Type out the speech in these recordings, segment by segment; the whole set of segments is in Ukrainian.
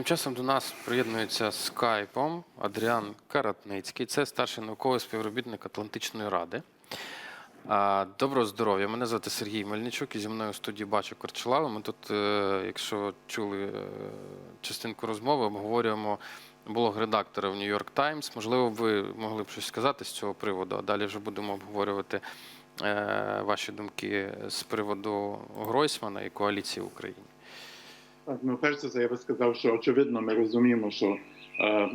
Тим часом до нас приєднується скайпом Адріан Каратницький. Це старший науковий співробітник Атлантичної ради. Доброго здоров'я. Мене звати Сергій Мельничук і зі мною в студії бачу Корчелава. Ми тут, е, якщо чули е, частинку розмови, обговорюємо блог редактора в York Times. Можливо, ви могли б щось сказати з цього приводу, а далі вже будемо обговорювати е, ваші думки з приводу Гройсмана і коаліції в Україні. Ну перш за все, я би сказав, що очевидно, ми розуміємо, що е,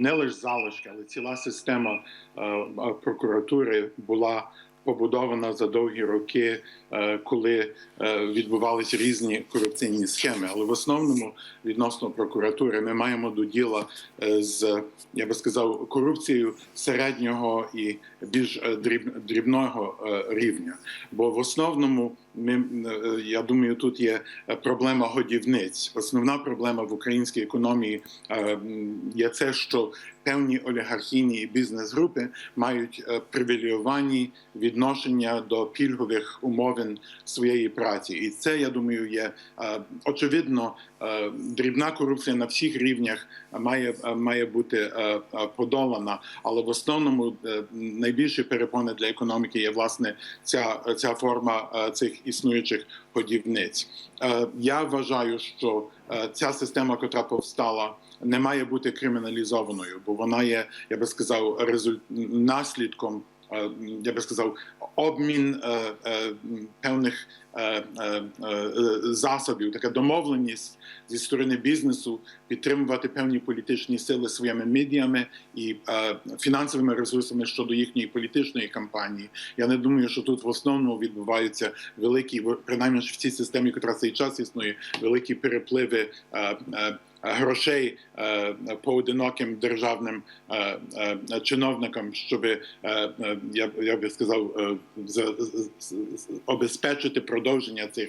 не лише залишки, але ціла система е, прокуратури була побудована за довгі роки, е, коли е, відбувалися різні корупційні схеми. Але в основному відносно прокуратури ми маємо до діла е, з я би сказав корупцією середнього і більш е, дрібного е, рівня. Бо в основному ми е, я думаю, тут є проблема годівниць. Основна проблема в українській економії є це, що певні олігархійні і бізнес-групи мають привілейовані відношення до пільгових умовин своєї праці, і це я думаю є очевидно. Е, Дрібна корупція на всіх рівнях має має бути е, е, подолана, але в основному найбільші перепони для економіки є власне ця, ця форма цих існуючих годівниць. Я вважаю, що ця система, котра повстала, не має бути криміналізованою, бо вона є, я би сказав, результ... наслідком. Е, Я би сказав, обмін е, е, певних е, засобів, така домовленість зі сторони бізнесу підтримувати певні політичні сили своїми медіями і фінансовими ресурсами щодо їхньої політичної кампанії. Я не думаю, що тут в основному відбуваються великі, принаймні в цій системі, яка цей час існує, великі перепливи. Грошей е, поодиноким державним е, е, чиновникам, щоб я, би сказав, обезпечити продовження цих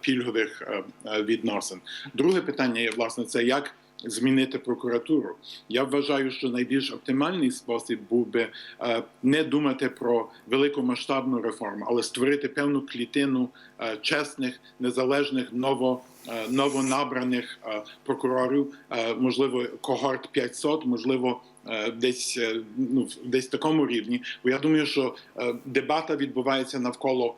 пільгових відносин. Друге питання є власне це як змінити прокуратуру. Я вважаю, що найбільш оптимальний спосіб був би е, не думати про великомасштабну реформу, але створити певну клітину е, чесних, незалежних, ново. е, Новонабраних прокурорів, можливо, когорт 500, можливо, десь ну десь такому рівні. Бо я думаю, що дебата відбувається навколо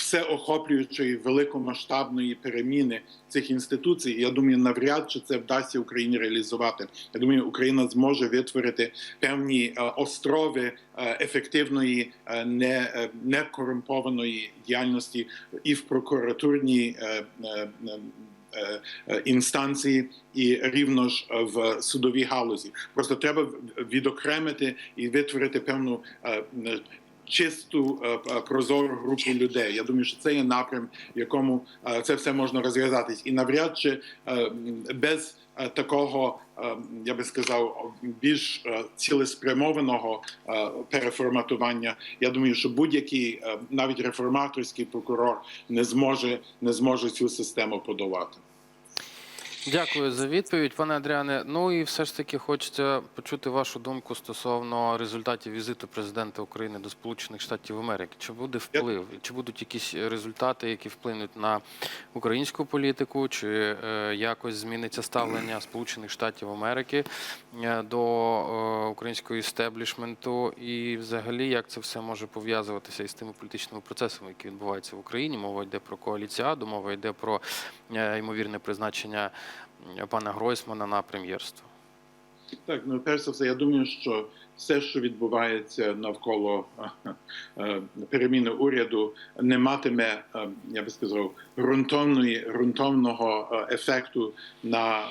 всеохоплюючої великомасштабної переміни цих інституцій. Я думаю, навряд чи це вдасться Україні реалізувати. Я думаю, Україна зможе витворити певні е, острови е, ефективної, е, не, некорумпованої діяльності і в прокуратурній. Інстанції і рівно ж в судовій галузі просто треба відокремити і витворити певну чисту е, е, прозору групу людей. Я думаю, що це є напрям, якому е, це все можна розв'язатись, і навряд чи без такого, я би сказав, більш цілеспрямованого переформатування. Я думаю, що будь-який навіть реформаторський прокурор не зможе не зможе цю систему подолати. Дякую за відповідь, пане Адріане. Ну і все ж таки хочеться почути вашу думку стосовно результатів візиту президента України до Сполучених Штатів Америки. Чи буде вплив, чи будуть якісь результати, які вплинуть на українську політику, чи е, якось зміниться ставлення Сполучених Штатів Америки е, до е, українського істеблішменту, і взагалі як це все може пов'язуватися із тими політичними процесами, які відбуваються в Україні? Мова йде про коаліціаду, мова йде про ймовірне призначення пана Гройсмана на прем'єрство. Так, ну перш за все, я думаю, що все, що відбувається навколо переміни уряду, не матиме, я би сказав, ґрунтовної ґрунтовного ефекту на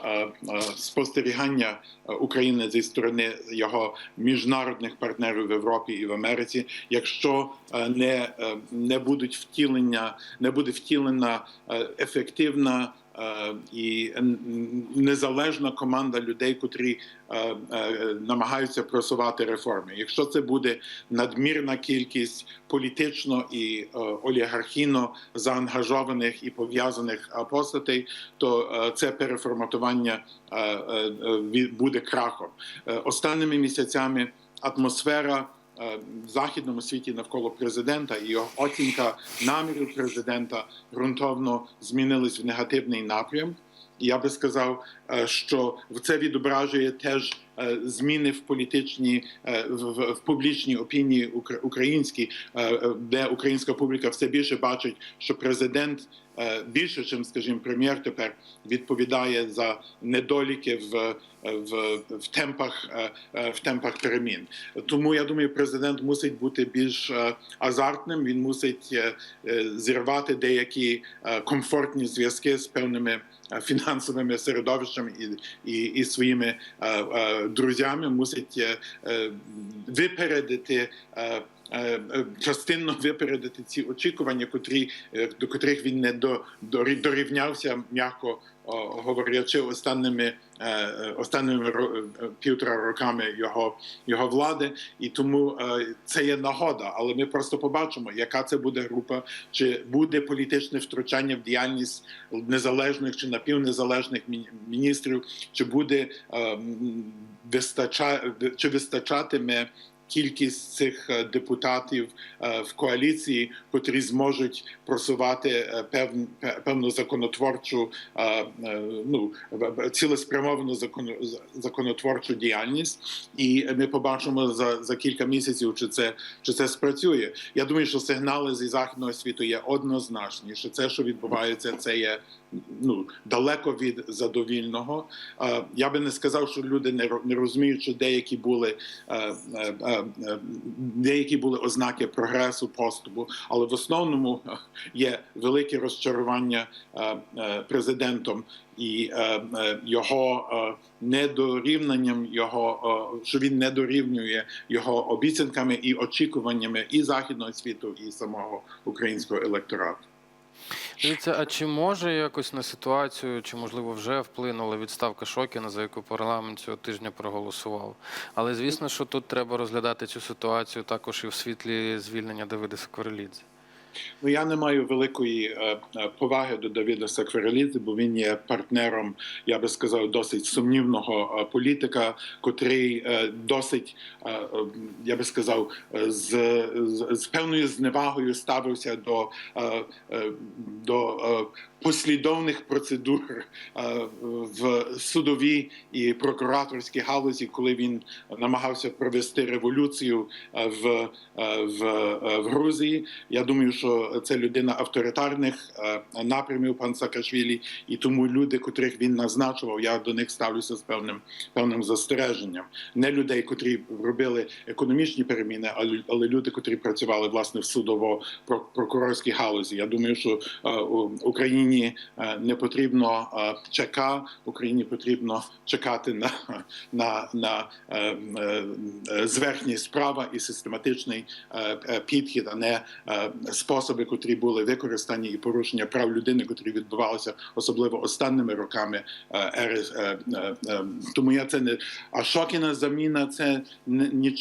спостерігання України зі сторони його міжнародних партнерів в Європі і в Америці, якщо не, не будуть втілення, не буде втілена ефективна. Е, І незалежна команда людей, котрі е, е, намагаються просувати реформи. Якщо це буде надмірна кількість політично і олігархійно заангажованих і пов'язаних постатей, то це переформатування буде крахом. Останніми місяцями атмосфера. Е, В західному світі навколо президента і його оцінка намірів президента ґрунтовно змінились в негативний напрям. Я би сказав, е, що це відображує теж зміни в політичній е, в, в- публічній опінії укра- українській, е, е, де українська публіка все більше бачить, що президент е, більше, ніж, скажімо, прем'єр тепер відповідає за недоліки в, в, в темпах е, е, в темпах перемін. Тому я думаю, президент мусить бути більш е, азартним. Він мусить е, е, зірвати деякі е, комфортні зв'язки з певними е, фінансовими середовищами і, і, і своїми е, е, друзями. Мусить е, е, випередити. е, Частинно випередити ці очікування, котрі до котрих він не до, дорі- дорівнявся, м'яко говорячи, останніми останніми ро- е, півтора роками його його влади, і тому е, це є нагода. Але ми просто побачимо, яка це буде група, чи буде політичне втручання в діяльність незалежних чи напівнезалежних мі- міністрів, чи буде е, м, вистача, чи вистачатиме. Кількість цих е, депутатів е, в коаліції, котрі зможуть просувати е, певн, певну законотворчу ну цілеспрямовану законо, законотворчу діяльність, і ми побачимо за, за кілька місяців, чи це чи це спрацює. Я думаю, що сигнали зі західного світу є однозначні. Що це, що відбувається, це є ну далеко від задовільного. Я би не сказав, що люди не ро- розуміють, що деякі були е, е, е, деякі були ознаки прогресу, поступу, але в основному є велике розчарування президентом і його е, його що він не дорівнює його обіцянками і очікуваннями і західного світу, і самого українського електорату. Дивіться, а чи може якось на ситуацію, чи можливо вже вплинула відставка Шокіна, за яку парламент цього тижня проголосував? Але звісно, що тут треба розглядати цю ситуацію також і в світлі звільнення Давида Сокорелідзе. Ну я не маю великої е, е, поваги до Давіда Сакварелідзе, бо він є партнером, я би сказав, досить сумнівного е, політика, котрий досить, я би сказав, з, з, з певною зневагою ставився до, до послідовних процедур в судовій і прокураторській галузі, коли він намагався провести революцію в, в, в Грузії. Я думаю, що це людина авторитарних е, напрямів, пан Саакашвілі, і тому люди, котрих він назначував, я до них ставлюся з певним певним застереженням. Не людей, котрі робили економічні переміни, але люди, котрі працювали власне в судово-прокурорській галузі. Я думаю, що е, Україні е, не потрібно ЧК, Україні потрібно чекати на, на, на зверхність права і систематичний підхід, а не е, способи, котрі були використані, і порушення прав людини, котрі відбувалися особливо останніми роками е, ери. е, е. Тому я це не а Шокіна заміна це не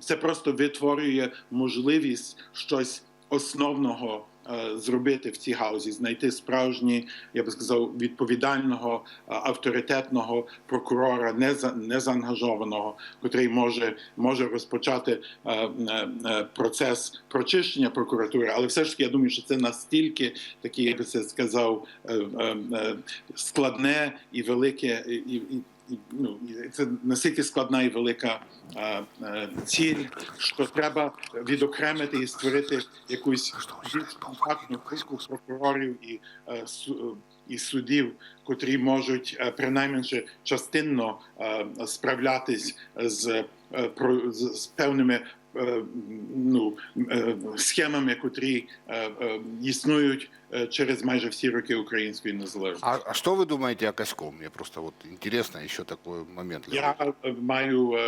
це просто витворює можливість щось основного. Е, Зробити в цій гаузі, знайти справжні, я би сказав, відповідального е, авторитетного прокурора, не за не заангажованого, котрий може може розпочати е, процес прочищення прокуратури. Але все ж таки я думаю, що це настільки такі, я би це сказав, складне і велике, і, ну, це настільки складна і велика а, а, ціль, що треба відокремити і створити якусь компактну групу прокурорів і, а, су- і судів, котрі можуть а, принаймні частинно а, справлятись з, а, про- з, з певними. Е, Ну, е, схемами, котрі е, існують через майже всі роки української незалежності. А, а что вы думаете о Коськом? Мне просто вот интересно еще такой момент. Я маю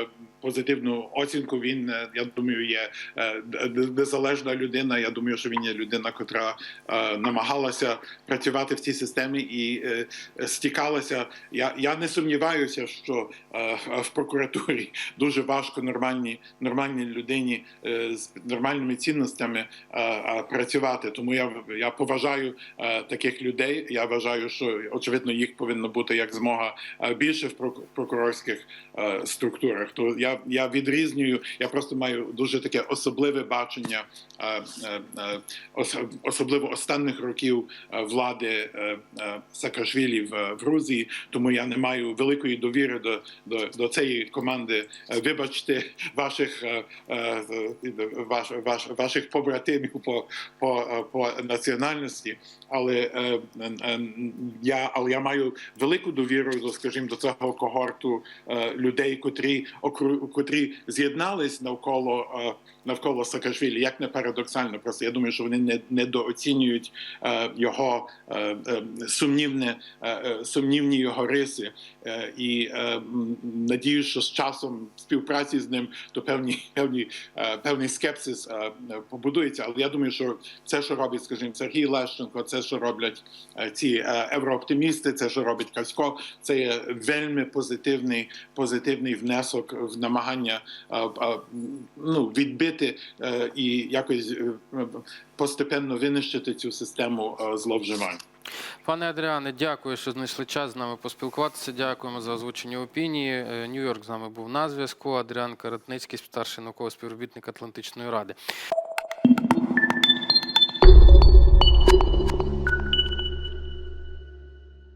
позитивну оцінку. Він я думаю, є незалежна людина. Я думаю, що він є людина, котра е, намагалася працювати в цій системі і стікалася. Я, я не сумніваюся, що в прокуратурі дуже важко нормальній нормальній людині е, з нормальними цінностями працювати. Тому я я поважаю е, таких людей. Я вважаю, що очевидно їх повинно бути як змога е, більше в прок- прокурорських структурах. То я я, відрізнюю. Я просто маю дуже таке особливе бачення, ос- особливо останніх років влади Саакашвілі в, Грузії. Тому я не маю великої довіри до, до, до цієї команди. Вибачте, ваших ваш, ваш, ваших побратимів по, по, по національності, але е, е, я, але я маю велику довіру до, скажімо, до цього когорту е, людей, котрі котрі з'єднались навколо навколо Саакашвілі. Як не парадоксально, просто я думаю, що вони не недооцінюють е, його е, е, сумнівне е, е, сумнівні його риси. Е, і е, надію, що з часом співпраці з ним то певні певні е, певний скепсис е, побудується. Але я думаю, що це, що робить, скажімо, Сергій Лещенко, це, що роблять е, ці е, єврооптимісти, це, що робить Касько, це є вельми позитивний позитивний внесок в намагання е, е, ну, відбити е, і якось е, постепенно винищити цю систему е, зловживань. Пане Адріане, дякую, що знайшли час з нами поспілкуватися. Дякуємо за озвучені опінії. Нью-Йорк з нами був на зв'язку. Адріан Каратницький, старший науковий співробітник Атлантичної ради.